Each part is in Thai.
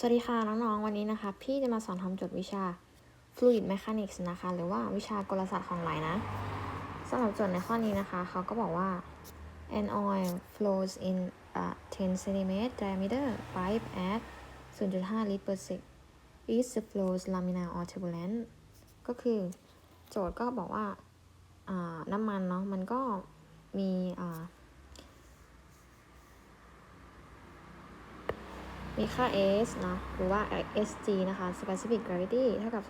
สวัสดีค่ะ น้องๆ วันนี้นะคะ พี่จะมาสอนทำโจทย์วิชา Fluid Mechanics นะคะ หรือว่าวิชากลศาสตร์ของไหลนะสำหรับโจทย์ในข้อนี้นะคะ เขาก็บอกว่า an oil flows in a 10 cm diameter pipe at 0.5ลิตร per sec is the flows laminar or turbulent ก็คือโจทย์ก็บอกว่าน้ำมันเนาะมันก็มีอ่า มีค่า s เนอะหรือว่า sg นะคะ specific gravity เท่ากับ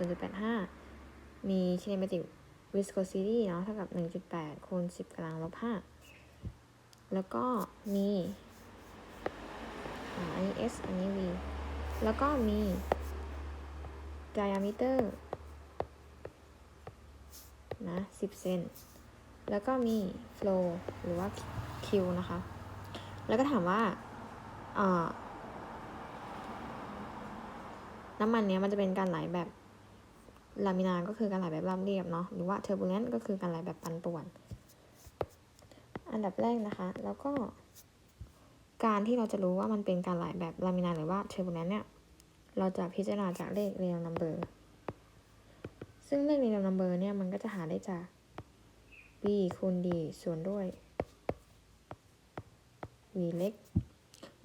0.85 มี kinematic viscosity เนาะเท่ากับ 1.8 คูณ 10กำลังลบ 5 แล้วก็มีอ่าอันนี้ s อันนี้ v แล้วก็มี diameter นะ 10 เซน แล้วก็มี flow หรือว่า q นะคะ แล้วก็ถามว่าอ่า น้ำมันเนี้ยมันจะเป็นการไหลแบบลามินาก็คือการไหลแบบราบเรียบเนาะหรือว่าเทอร์บูเลนต์ก็คือการไหลแบบปันป่วน อันดับแรกนะคะ แล้วก็การที่เราจะรู้ว่ามันเป็นการไหลแบบลามินาหรือว่าเทอร์บูเลนต์เนี่ยเราจะพิจารณาจากเลขเรียลนัมเบอร์ซึ่งเลขเรียลนัมเบอร์เนี่ยมันก็จะหาได้จาก v คูณ d ส่วนด้วย v เล็ก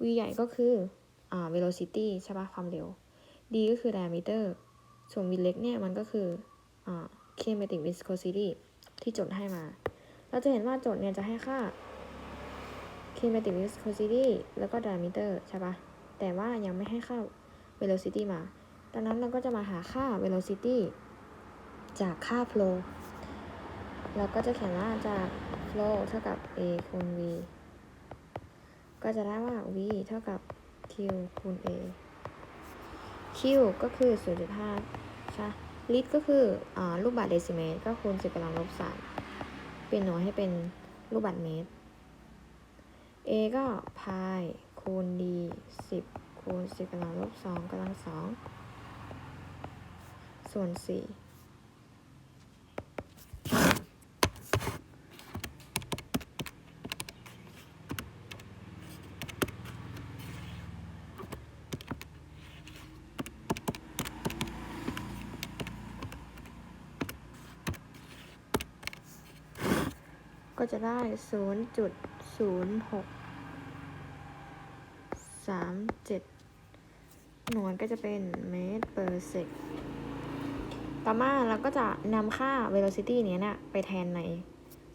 v ใหญ่ก็คืออ่า velocity ใช่ปะความเร็ว d ก็คือ diameter ส่วน v เล็กเนี่ยมันก็คืออ่า kinematic viscosity ที่โจทย์ให้มา เราจะเห็นว่าโจทย์เนี่ยจะให้ค่า kinematic viscosity แล้วก็ diameter ใช่ปะแต่ว่ายังไม่ให้ค่า velocity มา ดังนั้นเราก็จะมาหาค่า velocity จากค่า flow เราก็จะเขียนว่าจาก flow เท่ากับ a คูณ v ก็จะได้ว่า v เท่ากับ q คูณ a Q ก็คือ 0.5ใช่ลิตรก็คืออลูกบาศก์เดซิเมตร ก็คูณ 10กำลังลบ3เปลี่ยนหน่วยให้เป็นลูกบาศก์เมตร A ก็พายคูณ D 10คูณ10กำลังลบ2กำลัง2ส่วน4 ก็จะได้ 0.06 37 หน่วยก็จะเป็นเมตร per sec ต่อมาเราก็จะนำค่า velocity เนี้ยนี่ยไปแทนใน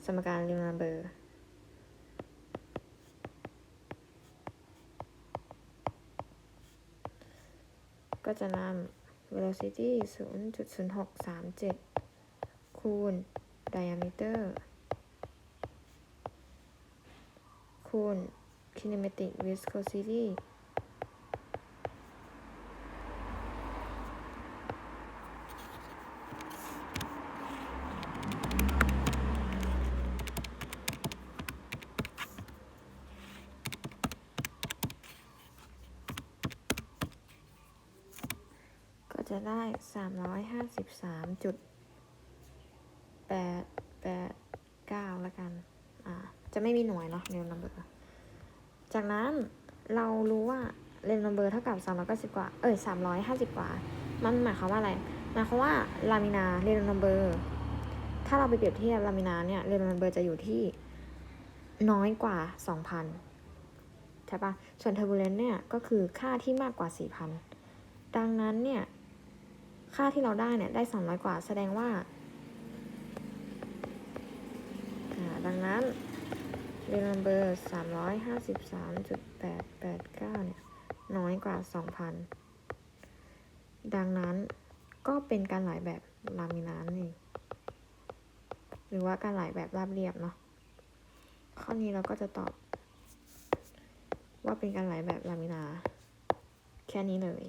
สมการ real number ก็จะนำ velocity 0.0637 คูณ diameter คูณ kinematic viscosity ก็จะได้ 353จุดแปดแปดเก้าแล้วกัน อ่า จะไม่มีหน่วยเนาะเรียลนัมเบอร์ จากนั้นเรารู้ว่าเรียลนัมเบอร์เท่ากับ 390 กว่า เอ้ย 350 กว่า มันหมายความว่าอะไร หมายความว่าลามินาเรียลนัมเบอร์ ถ้าเราไปเปรียบเทียบลามินาเนี่ยเรียลนัมเบอร์จะอยู่ที่น้อยกว่า 2,000 ใช่ปะส่วนเทอร์บูเลนเนี่ยก็คือค่าที่มากกว่า 4,000 ดังนั้นเนี่ยค่าที่เราได้เนี่ยได้ 300 กว่าแสดงว่า ดังนั้น เรลนัมเบอร์สามร้อยห้าสิบสามจุดแปดแปดเก้าเนี่ย น้อยกว่าสองพันดังนั้นก็เป็นการไหลแบบลามินานนเองหรือว่าการไหลแบบราบเรียบเนาะข้อนี้เราก็จะตอบ ว่าเป็นการไหลแบบลามินา แค่นี้เลย